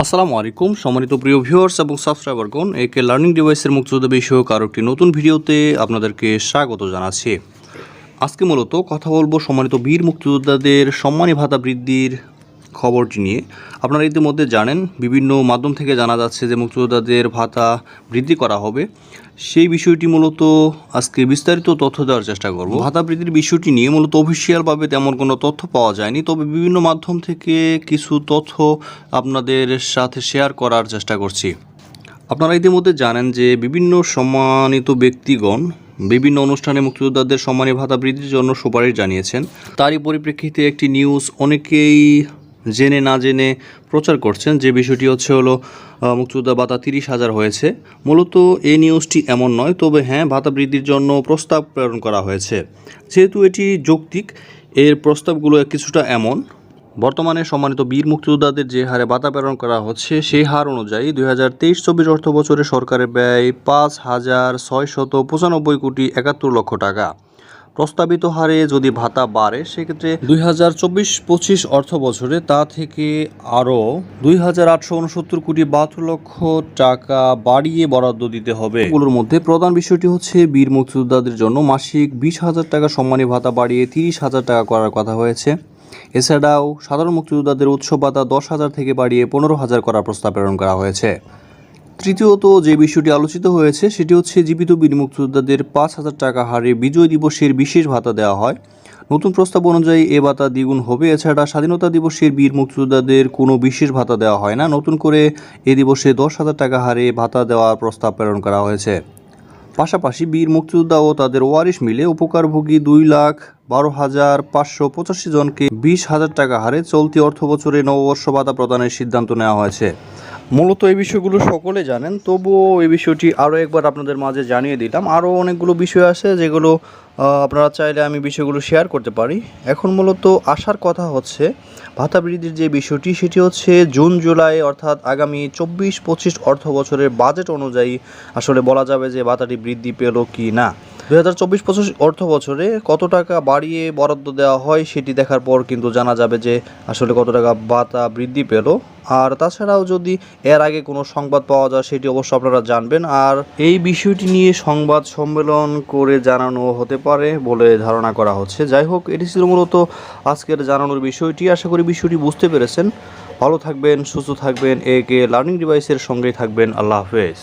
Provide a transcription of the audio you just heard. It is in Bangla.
আসসালামু আলাইকুম। সম্মানিত প্রিয় ভিউয়ার্স এবং সাবস্ক্রাইবারগণ একে লার্নিং ডিভাইসের মুক্তিযোদ্ধা বিষয়ক আরও একটি নতুন ভিডিওতে আপনাদেরকে স্বাগত জানাচ্ছি। আজকে মূলত কথা বলব সম্মানিত বীর মুক্তিযোদ্ধাদের সম্মানী ভাতা বৃদ্ধির খবরটি নিয়ে। আপনারা ইতিমধ্যে জানেন, বিভিন্ন মাধ্যম থেকে জানা যাচ্ছে যে মুক্তিযোদ্ধাদের ভাতা বৃদ্ধি করা হবে। সেই বিষয়টি মূলত আজকে বিস্তারিত তথ্য দেওয়ার চেষ্টা করব। ভাতা বৃদ্ধির বিষয়টি নিয়ে মূলত অফিসিয়ালভাবে তেমন কোনো তথ্য পাওয়া যায়নি। তবে বিভিন্ন মাধ্যম থেকে কিছু তথ্য আপনাদের সাথে শেয়ার করার চেষ্টা করছি। আপনারা ইতিমধ্যে জানেন যে বিভিন্ন সম্মানিত ব্যক্তিগণ বিভিন্ন অনুষ্ঠানে মুক্তিযোদ্ধাদের সম্মানী ভাতা বৃদ্ধির জন্য সুপারিশ জানিয়েছেন। তারই পরিপ্রেক্ষিতে একটি নিউজ অনেকেই জেনে না জেনে প্রচার করছেন। যে বিষয়টি হচ্ছে হলো মুক্তিযোদ্ধা ভাতা তিরিশ হাজার হয়েছে। মূলত এই নিউজটি এমন নয়, তবে হ্যাঁ ভাতা বৃদ্ধির জন্য প্রস্তাব প্রেরণ করা হয়েছে। যেহেতু এটি যৌক্তিক, এর প্রস্তাবগুলো কিছুটা এমন। বর্তমানে সম্মানিত বীর মুক্তিযোদ্ধাদের যে হারে ভাতা প্রেরণ করা হচ্ছে, সেই হার অনুযায়ী দুই হাজার তেইশ চব্বিশ অর্থ বছরে সরকারের ব্যয় পাঁচ হাজার ছয়শত পঁচানব্বই কোটি একাত্তর লক্ষ টাকা। প্রস্তাবিত হারে যদি ভাতা বাড়ে সেক্ষেত্রে দুই হাজার চব্বিশ পঁচিশ অর্থ বছরে তা থেকে আরও দুই হাজার আটশো উনসত্তর কোটি বাহাত্তর লক্ষ টাকা বাড়িয়ে বরাদ্দ দিতে হবে। এগুলোর মধ্যে প্রধান বিষয়টি হচ্ছে বীর মুক্তিযোদ্ধাদের জন্য মাসিক বিশ হাজার টাকা সম্মানী ভাতা বাড়িয়ে তিরিশ হাজার টাকা করার কথা হয়েছে। এছাড়াও সাধারণ মুক্তিযোদ্ধাদের উৎসব ভাতা দশ হাজার থেকে বাড়িয়ে পনেরো হাজার করার প্রস্তাব প্রেরণ করা হয়েছে। তৃতীয়ত যে বিষয়টি আলোচিত হয়েছে, সেটি হচ্ছে জীবিত বীর মুক্তিযোদ্ধাদের পাঁচ হাজার টাকা হারে বিজয় দিবসের বিশেষ ভাতা দেওয়া হয়। নতুন প্রস্তাব অনুযায়ী এ ভাতা দ্বিগুণ হবে। এছাড়া স্বাধীনতা দিবসের বীর মুক্তিযোদ্ধাদের কোনো বিশেষ ভাতা দেওয়া হয় না। নতুন করে এ দিবসে দশ হাজার টাকা হারে ভাতা দেওয়ার প্রস্তাব প্রেরণ করা হয়েছে। পাশাপাশি বীর মুক্তিযোদ্ধা ও তাদের ওয়ারিশ মিলে উপকারভোগী দুই লাখ বারো হাজার পাঁচশো পঁচাশি জনকে বিশ হাজার টাকা হারে চলতি অর্থ বছরে নববর্ষ ভাতা প্রদানের সিদ্ধান্ত নেওয়া হয়েছে। মূলত এই বিষয়গুলো সকলে জানেন, তবুও এই বিষয়টি আরও একবার আপনাদের মাঝে জানিয়ে দিলাম। আরও অনেকগুলো বিষয় আছে যেগুলো আপনারা চাইলে আমি বিষয়গুলো শেয়ার করতে পারি। এখন মূলত আসার কথা হচ্ছে, ভাতা বৃদ্ধির যে বিষয়টি, সেটি হচ্ছে জুন, জুলাই অর্থাৎ আগামী চব্বিশ পঁচিশ অর্থ বছরের বাজেট অনুযায়ী আসলে বলা যাবে যে ভাতাটি বৃদ্ধি পেল কি না দু হাজার চব্বিশ পঁচিশ অর্থ বছরে কত টাকা বাড়িয়ে বরাদ্দ দেওয়া হয় সেটি দেখার পর কিন্তু জানা যাবে যে আসলে কত টাকা ভাতা বৃদ্ধি পেল। আর তাছাড়াও যদি এর আগে কোনো সংবাদ পাওয়া যায় সেটি অবশ্য আপনারা জানবেন। আর এই বিষয়টি নিয়ে সংবাদ সম্মেলন করে জানানো হতে পারে বলে ধারণা করা হচ্ছে। যাই হোক, এটি ছিল মূলত আজকের জানানোর বিষয়টি। আশা করি বিষয়টি বুঝতে পেরেছেন। ভালো থাকবেন, সুস্থ থাকবেন একে লার্নিং ডিভাইসের সঙ্গেই থাকবেন। আল্লাহ হাফেজ।